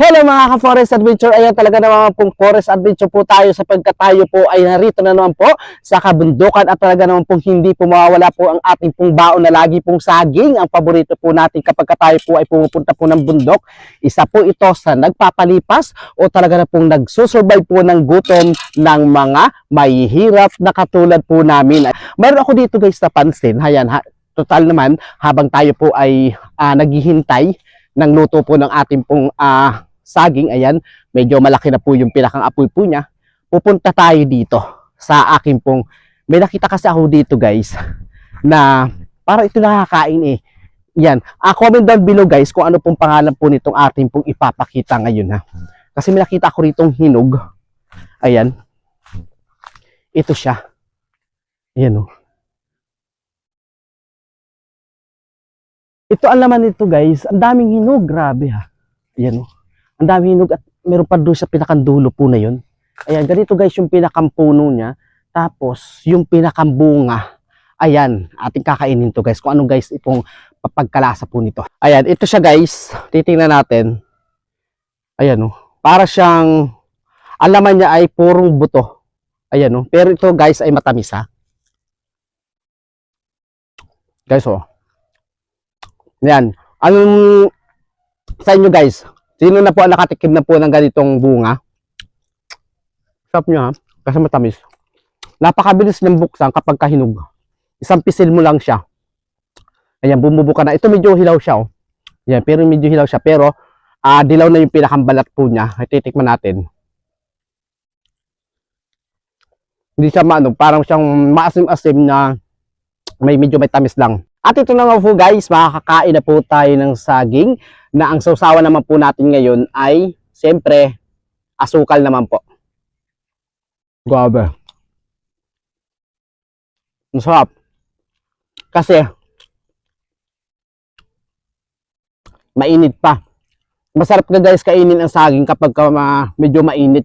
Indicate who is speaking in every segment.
Speaker 1: Hello mga ka-Forest Adventure. Ayan talaga naman pong Forest Adventure po tayo sapagkat tayo po ay narito na naman po sa kabundukan at talaga naman pong hindi po mawawala po ang ating pong baon na lagi pong saging. Ang paborito po natin kapag ka tayo po ay pumupunta po ng bundok. Isa po ito sa nagpapalipas o talaga na pong nagsusurvive po ng gutom ng mga mahihirap na katulad po namin. Meron ako dito guys na pansin. Ayan, ha, total naman habang tayo po ay ah, naghihintay ng luto po ng ating pong ah, saging, ayan, medyo malaki na po yung pinakang apoy po niya, pupunta tayo dito sa akin pong, may nakita kasi ako dito guys, na para ito nakakain eh. Yan, ah, comment down below guys kung ano pong pangalan po nitong ating pong ipapakita ngayon ha. Kasi may nakita ko ritong hinog. Ayan. Ito siya. Ayan oh. Ito ang laman nito guys, ang daming hinog, grabe ha. Ayan oh. Ang daming hinog at meron pa doon sa pinakandulo po na yun. Ayan, ganito guys yung pinakampuno niya. Tapos, yung pinakambunga. Ayan, ating kakainin to guys. Kung ano guys itong pagkalasa po nito. Ayan, ito siya guys. Titingnan natin. Ayan oh. Para siyang, ang niya ay purong buto. Ayan oh. Pero ito guys ay matamis ha. Guys oh. Yan. Anong sa inyo guys? Sino na po ang nakatikim na po ng ganitong bunga? Sarap nyo ha. Kasi matamis. Napakabilis niyang buksan kapag kahinog. Isang pisil mo lang siya. Ayan, bumubuka na. Ito medyo hilaw siya oh. Yan, pero medyo hilaw siya. Pero, ah dilaw na yung pinakambalat po niya. Ay, titikman natin. Hindi siya maano, parang siyang maasim-asim na may medyo may tamis lang. At ito na nga po guys, makakakain na po tayo ng saging na ang sausawan naman po natin ngayon ay siyempre asukal naman po. Grabe. Ang sarap. Kasi mainit pa. Masarap ka guys kainin ang saging kapag ka ma- medyo mainit.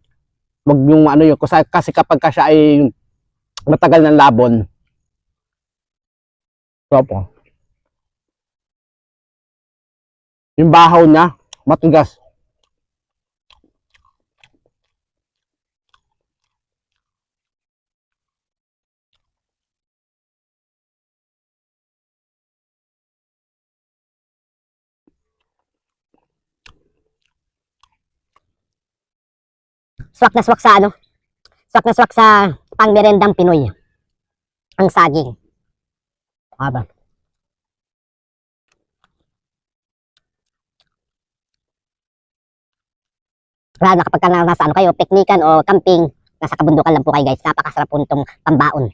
Speaker 1: Wag yung ano yun. Kasi, kasi kapag ka siya ay matagal ng labon. Sarap po. Yung bahaw niya, matigas.
Speaker 2: swak na swak sa ano, swak na swak sa pangmerendang Pinoy. Ang saging. Aba. Lalo na kapag ka na- nasa ano kayo, piknikan o camping, nasa kabundukan lang po kayo guys. Napakasarap po nitong pambaon.